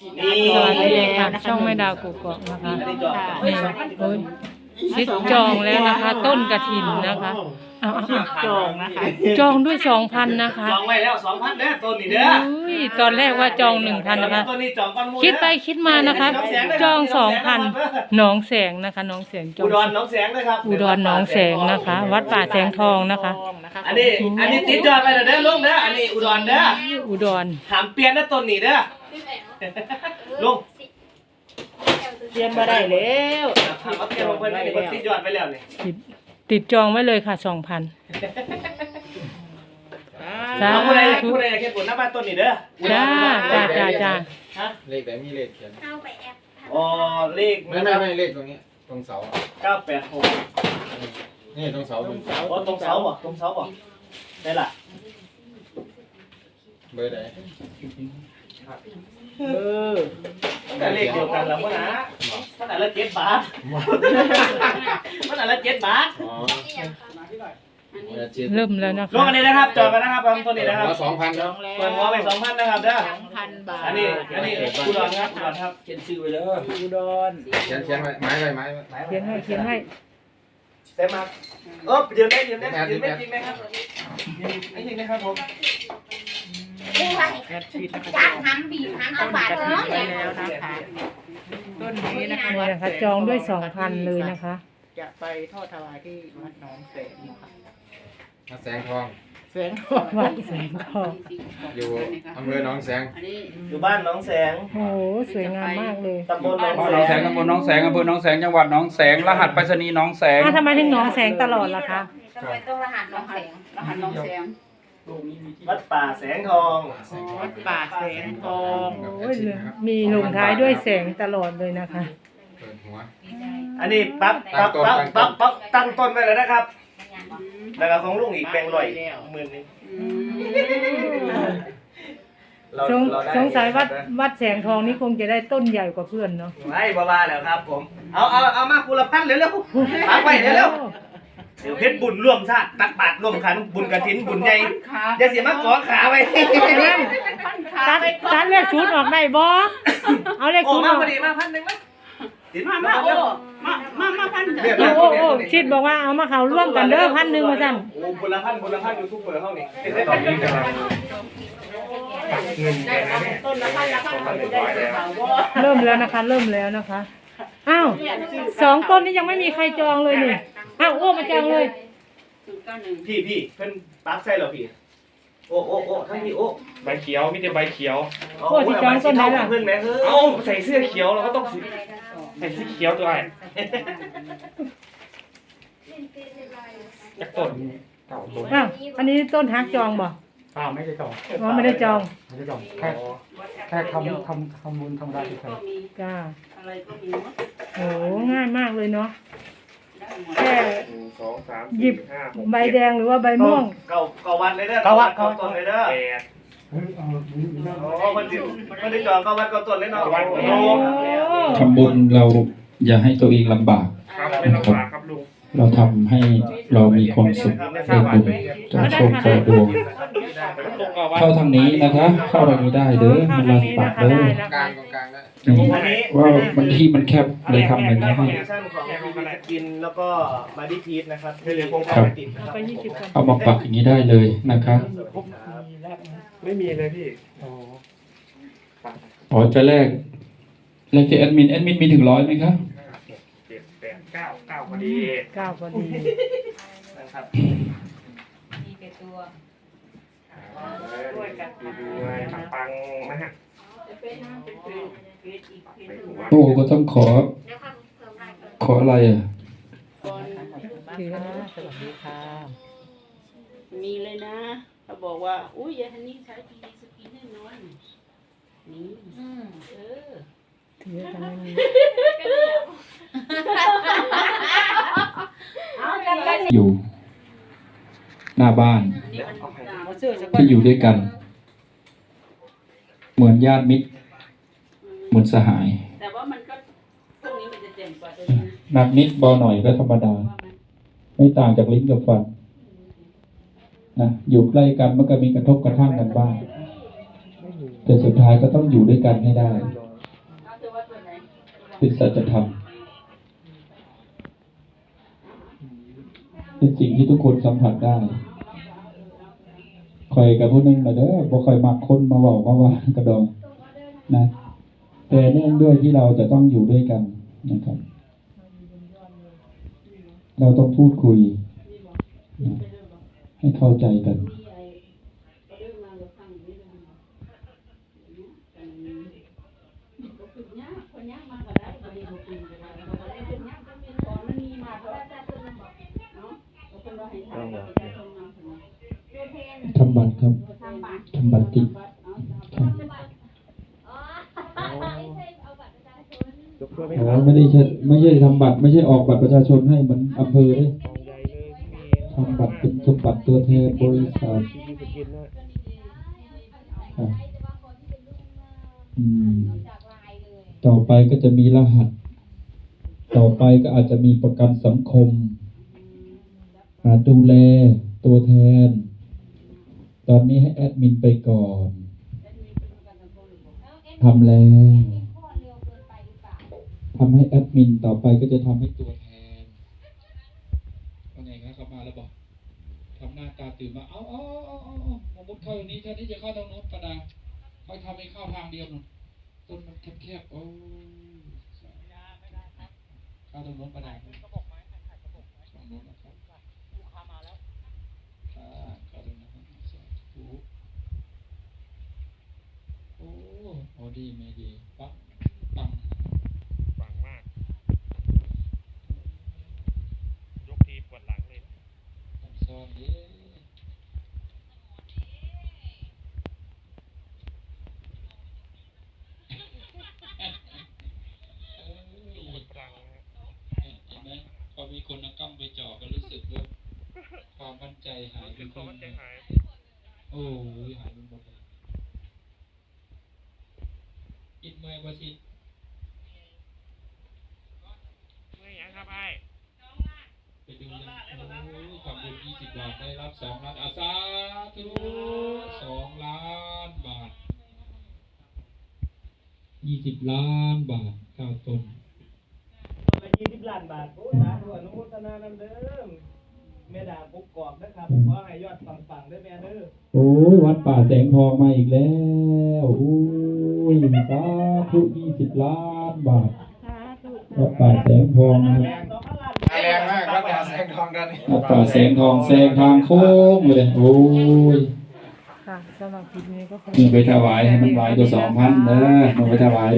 นี่สวัสดีค่ะช่องแม่ดาวกุกกอกนะคะอันนี้จอดนี่โอ้ยชิดจองแล้วนะคะ ต้นกระถินนะคะเอาเอาเอาจองนะคะจองด้วยสองพันนะคะจองไว้แล้วสองพันเด้อต้นนี่เด้ออุ้ยตอนแรกว่าจองหนึ่งพันนะคะ ต้นนี้จองก้อนหมูคิดไปคิดมานะคะ จองสองพันหนองแสงนะคะหนองแสงจออุงดรหน้องแสงนะครับอุดรหนองแสงนะคะ วัดป่าแสงทองนะคะ อันนี้อันนี้ติดยอดไปแล้วเด้อลุงเด้ออันนี้อุดรเด้ออุดรถามเปลี่ยนนะต้นนี่เด้อ ลุงเรียนมาได้แล้วถามว่าเปลี่ยนมาเพิ่นนี่เพิ่นติดยอดไปแล้วนี่ติดติดจองไว้เลยค่ะสองพันสาเอาผู้ใดอยากผู้ใดอยากเฮ็ดบุญหน้าบ้านต้นนี่เด้ออุดรจ้าจ้าจ้าจ้าฮะเลขไหนมีเลขเขียนเข้าไปแอปอ๋อเลขไม่ไม่ไม่เลขตรงนี้ ตรงเสา986นี่ตรงเสาตรงเสาอ๋อตรงเสาบ่ตรงเสาบ่ได้ล่ะเบอร์ไหน เออมันแต่เลขเดียวกันแล้วบ่นะมันอันละ7บาทมันอันละ7บาทอ๋อเบอร์เจ็ดเริ่มแล้วนะลงคะอันนี้นะครับจองกันนะครับผมตัวนี้นะครับหัวสองพันจแล้อวงแล้วเปิดหัวไป2,000นะครับเด้อสองพันบาทอันนี้อันนี้อุดรครับอุดรครับเขียนชื่อไว้เด้ออุดรเขียนเขียนไว้ไม้ไว้ไม้ไว้เขียนให้เขียนให้เต็มมาเออยืนได้ยืนได้ยืนได้จริงไหมครับยืนได้จริงไหมครับผม ผู้ไว้แอดชีดนะคะจากน้ำบีบน้ำต้ตะนบาดกระเนาะถิ่นไปแล้วนะคะต้นนี้นะคะนี่นะคะจองด้วยสองพันเลยนะคะจะไปทอดถวายที่วัดหนองแสงนะคะมาแสงทอง แสงทองวัดแสงทองอยู่อำเภอหนองแสงอยู่บ้านน้องแสงโอ้โหสวยงามมากเลยตำบลหนองบ้านหนองแสแสงงตำบลหนองแสงอำเภอหนองแสงจังหวัดหนองแสงรหัสไปรษณีย์หนองแสง อ้าวทำไมถึงหนองแสงตลอดล่ะคะ ทำไมต้องรหัสน้องแสงรหัสหนองแสง วัดป่าแสงทองวัดป่าแสงทอง โอ้ยมีลงท้ายด้วยแสงตลอดเลยนะคะ เปิดหัว อันนี้ปั๊บปั๊บปั๊บปั๊บปั๊บตั้งต้นไว้แล้วนะครับ แล้วก็ของลุงอีกแบ่งร้อยหมื่นหนึงเราสงเราได้สงสัยวัดวัดแสงทองนี่คงจะได้ต้นใหญ่กว่าเพื่อนเนาะไม่บ้าๆแล้วครับ ผม เอาเอาเอามาคุละพันเร็วๆปักไปเร็วๆ เดี๋ยวเพชรบุญร่วมชาติตักบาตรร่วมขันบุญกระถินบุญใหญ่อย่าเสียมาขอขาไว้ตัดตัดเลขชุดออกได้บ่เอาเลขโอ้ชุดอมาอกพอดีมาพันหนึ่งไหมติดมามาโอ้มามามาพันเรียบโอ้ร้อยโอ้โอ้ชิดบอกว่าเอามาเขาร่วมกันเด้อพันหนึ่งว่าสั่นโอ้บุญละพันบุญละพันยูทูบเบอร์เข้านี่ตอนนี้กำลังเงินแกนะเนี่ยต้นละพันละพันเขาจะได้เสียเขาว่าเริ่มแล้วนะคะ เริ่มแล้วนะคะอ้าวสองต้นนี้ยังไม่มีใครจองเลยนี่ อ้าวโอ้มาจองเลยพี่พี่เพิ่นปักใส่เหรอพี่ โอ้โอ้โอ้ทั้งพี่โอ้ใบเขียวมีแต่ใบเขียวโอ้ที่จองต้นไหนล่ะ เพื่อนแม่เฮ้ยเอ้าใส่เสื้อเขียวเราก็ต้องสีใส่สีเขียวด้วยจากต้นเก่าต้นอ้าวอันนี้ต้นฮักจองบ่อ้าวไม่ได้จองอ๋อไม่ได้จองไม่ได้จองแค่แค่ทำทำทำบุญธรรมดาเฉยจ้าอะไรก็มีหมดโอ้ง่ายมากเลยเนาะ แค่หนึ่งสองสามหยิสี่บห้าหกใบแดงหรือว่าใบม่วง เก่าเก่าวัดเลยเด้อเก่าวัดเก่าต้นเลยเด้อแปดๆเฮ้ยเอามีมีหน้าโอ้มันจิมันได้จองเก่าวัดเก่าต้นเลยเนาะโอ้ทำบุญเราอย่าให้ตัวเองลำบาก ครับไม่ลำบากครับลุงเราทำให้เรามีความสุขได้บุญจะโชคต่อดวงตรงกับวัดเข้าทางนี้นะคะ เข้าทางนี้ได้เด้อเข้ามันทาลางนี้ปานะกคะเด้อได้นะกลาคะงตรงกลาง ได้อันนี้ว่ามันที่มันแคบเลยทำอย่างนี้ให้แอปพลิเคชันของพีพีสกินแล้วก็มาดิพีทนะครับที่เหลือคงครับไม่ติดนะคเอารับไปยี่สิบกันเอามาปักอย่างนี้ได้เลยนะคะไม่มีเลยพี่โอ้อ๋อจะแลกแลกที่แอดมินแอดมินมีถึงร้อยไหมคะเจ็ดแปดเก้าเก้าพอดีเก้าพอดีนะครับด้วยกันด้วยปังๆนะฮะ โอ้ก็ต้องขอแล้วค่ะเพิ่มได้ก่อนขออะไรอะ ถือนะสวัสดีค่ะมีเลยนะเขาบอกว่า อุ้ยยายฮันนี่ใช้ทีดีสกินแน่นอนนี่เออถือกันไม่มีอยู่ หน้าบ้านนี่มันตามที่อยู่ด้วยกัน เหมือนญาติมิตร เหมือนสหาย แต่ว่ามันก็พวกนี้มันจะเด่นกว่าตัวนี้นะหนักนิดเบาหน่อยก็ธรรมดา ว่ามันไม่ต่างจากลิ้นกับฟันนะอยู่ใกล้กันมันก็มีกระทบกระทั่งกันบ้าง แต่สุดท้ายก็ต้องอยู่ด้วยกันให้ได้รอเป็นสัจธรรมเป็นสิ่งที่ทุกคนสัมผัสได้ คอยกับผู้หนึงนะเด้อบ่คอยมักคนมาเว้ามาว่ากระดองนะ แต่เนื่องด้วยที่เราจะต้องอยู่ด้วยกันนะครับ เราต้องพูดคุยนะให้เข้าใจกันต้อง ทำบัตรครับทำบัตรติดครับยกเพื่อไม่อ๋อขาดไม่ได้ใช่ไม่ใช่ทำบัตรไม่ใช่ออกบัตรประชาชนให้เหมือนอำเภอเลยกองใหญ่เลยพี่ทำบัตรเป็นสมบัติตัวแทนบริษัทที่สกินนะครับอืมต่อไปก็จะมีรหัส ต่อไปก็อาจจะมีประกันสังคมหาดูแลตัวแทน ตอนนี้ให้แอดมินไปก่อนทำแล้วทำให้แอดมินต่อไปก็จะทำให้ตัวแทนว่าไงครับเข้ามาแล้วบอกทำหน้าตาตื่นมา เอาเอาเอาเอาเอาสมมติเข้าตรงนี้แทนที่จะเข้าตรงโน้นประดาค่อยทำให้เข้าทางเดียวนู่นต้นมันแคบๆโอ้เข้าตรงโน้นประดาตรงโน้นนะครับ โอ้โอ้ดีไม่ดีปังปังฝังมาก ยกทีปวดหลังเลยปังซ้อนดีปวดหลังนะเห็นไหมพอมีคนเอากล้องไปจ่อก็รู้สึกว่าความมั่นใจหายไปคือคเขารึ่งมันหใจนึ่งหายโอ้ยหายไปหมดเลยอิดเมื่อยบ่ชิดไม่ยังครับไอ้ไปดูเลยโอ้ยความบุญยี่สิบบาทได้รับสองล้านอาสาธุสองล้านบาทยี่สิบล้านบาทเก้าต้นยี่สิบล้านบาทโอ้ยสาธุอนุโมทนานำเด้อ แม่ดาปุกกอกนะครับขอให้ยอดปังๆเด้อแม่เด้อโอ้ยวัดป่าแสงทองมาอีกแล้วโอ้ยสาธุยี่สิบล้านบาทวัดป่าแสงทองนะครับแรงมากวัดป่าแสงทองด้านนี้วัดป่าแสงทองแสงทางโค้งเลยโอ้ยค่ะสำหรับคลิปนี้ก็ขอ มึงไปถวายให้มันหลายกว่าสองพันเด้อมึงไปถวาย